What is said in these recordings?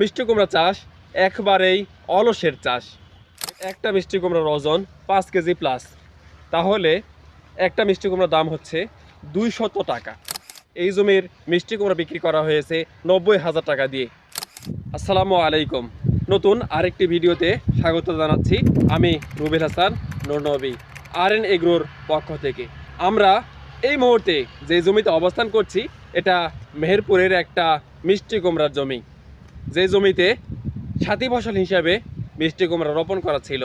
মিষ্টি কুমড়া চাষ, একবারেই অলসের চাষ। একটা মিষ্টি কুমড়ার ওজন পাঁচ কেজি প্লাস তাহলে একটা মিষ্টি কুমড়ার দাম হচ্ছে দুইশত টাকা। এই জমির মিষ্টি কুমড়া বিক্রি করা হয়েছে নব্বই হাজার টাকা দিয়ে। আসসালামু আলাইকুম। নতুন আরেকটি ভিডিওতে স্বাগত জানাচ্ছি আমি রুবেল হাসান নবী আর এন এগ্রোর পক্ষ থেকে। আমরা এই মুহূর্তে যে জমিতে অবস্থান করছি, এটা মেহেরপুরের একটা মিষ্টি কুমড়ার জমি। যে জমিতে সাথী ফসল হিসাবে মিষ্টি কুমড়া রোপণ করা ছিল।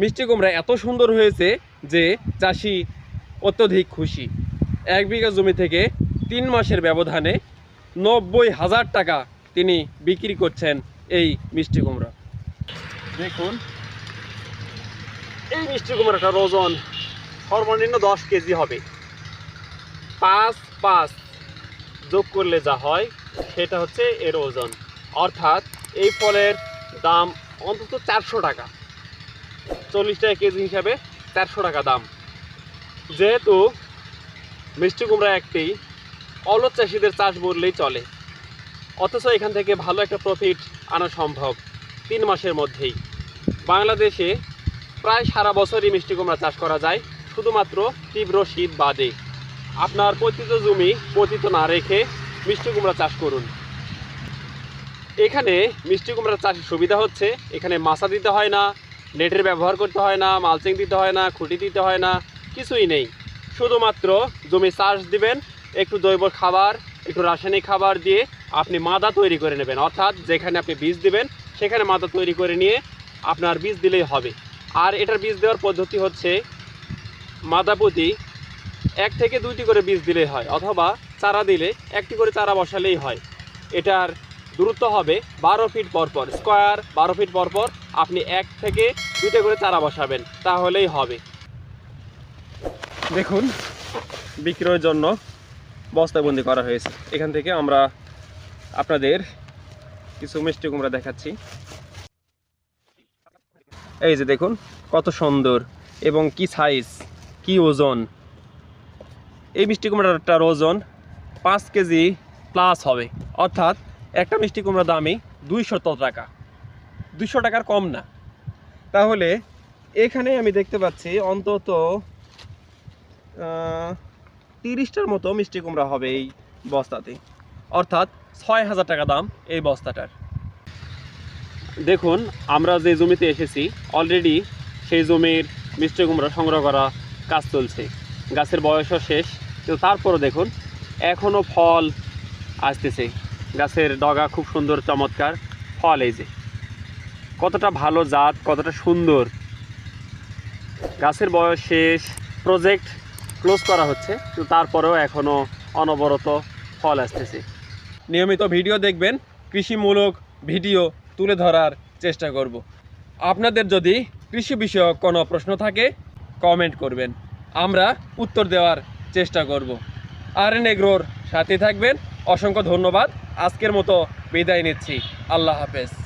মিষ্টি কুমড়া এত সুন্দর হয়েছে যে চাষি অত্যধিক খুশি। এক বিঘা জমি থেকে তিন মাসের ব্যবধানে নব্বই হাজার টাকা তিনি বিক্রি করছেন এই মিষ্টি কুমড়া। দেখুন, এই মিষ্টি কুমড়াটার ওজন সর্বনিম্ন দশ কেজি হবে। পাঁচ পাঁচ যোগ করলে যা হয়, সেটা হচ্ছে এর ওজন। অর্থাৎ এই ফলের দাম অন্তত চারশো টাকা। চল্লিশ টাকা কেজি হিসাবে চারশো টাকা দাম। যেহেতু মিষ্টি কুমড়া একটি অলস চাষিদের চাষ বললেই চলে। অথচ এখান থেকে ভালো একটা প্রফিট আনা সম্ভব তিন মাসের মধ্যেই। বাংলাদেশে প্রায় সারা বছরই মিষ্টি কুমড়া চাষ করা যায়, শুধুমাত্র তীব্র শীত বাদে। আপনার পতিত জমি পতিত না রেখে মিষ্টি কুমড়া চাষ করুন। এখানে মিষ্টি কুমড়া চাষের সুবিধা হচ্ছে। এখানে মাছা দিতে হয় না, নেটের ব্যবহার করতে হয় না, মালচিং দিতে হয় না, খুঁটি দিতে হয় না, কিছুই নেই। শুধুমাত্র জমি চাষ দিবেন, একটু জৈব খাবার, একটু রাসায়নিক খাবার দিয়ে আপনি মাদা তৈরি করে নেবেন। অর্থাৎ যেখানে আপনি বীজ দিবেন, সেখানে মাদা তৈরি করে নিয়ে আপনার বীজ দিলেই হবে। আর এটার বীজ দেওয়ার পদ্ধতি হচ্ছে, মাদা প্রতি এক থেকে দুইটি করে বীজ দিলেই হয়, অথবা চারা দিলে একটি করে চারা বসালেই হয়। এটার দূরত্ব হবে বারো ফিট পরপর স্কোয়ার বারো ফিট পরপর আপনি এক থেকে দুইটা করে চারা বসাবেন, তাহলেই হবে। দেখুন, বিক্রয়ের জন্য বস্তাবন্দি করা হয়েছে। এখান থেকে আমরা আপনাদের কিছু মিষ্টি কুমড়া দেখাচ্ছি। এই যে দেখুন, কত সুন্দর এবং কি সাইজ কি ওজন। এই মিষ্টি কুমড়াটার ওজন পাঁচ কেজি প্লাস হবে। অর্থাৎ একটা মিষ্টি কুমড়ার দামই দুইশত টাকা। দুইশো টাকার কম না। তাহলে এখানে আমি দেখতে পাচ্ছি অন্তত তিরিশটার মতো মিষ্টি কুমড়া হবে এই বস্তাতে। অর্থাৎ ছয় হাজার টাকা দাম এই বস্তাটার। দেখুন, আমরা যে জমিতে এসেছি অলরেডি সেই জমির মিষ্টি কুমড়া সংগ্রহ করা কাজ চলছে। গাছের বয়সও শেষ। কিন্তু তারপরও দেখুন এখনও ফল আসতেছে। গাছের ডগা খুব সুন্দর, চমৎকার। ফল এই যে। কতটা ভালো জাত, কতটা সুন্দর। গাছের বয়স শেষ প্রজেক্ট ক্লোজ করা হচ্ছে। তারপরেও এখনও অনবরত ফল আসতেছে। নিয়মিত ভিডিও দেখবেন, কৃষিমূলক ভিডিও তুলে ধরার চেষ্টা করব। আপনাদের যদি কৃষি বিষয়ক কোনো প্রশ্ন থাকে কমেন্ট করবেন। আমরা উত্তর দেওয়ার চেষ্টা করব। আর এন এগ্রোর সাথে থাকবেন। অসংখ্য ধন্যবাদ। আজকের মতো বিদায় নিচ্ছি। আল্লাহ হাফেজ।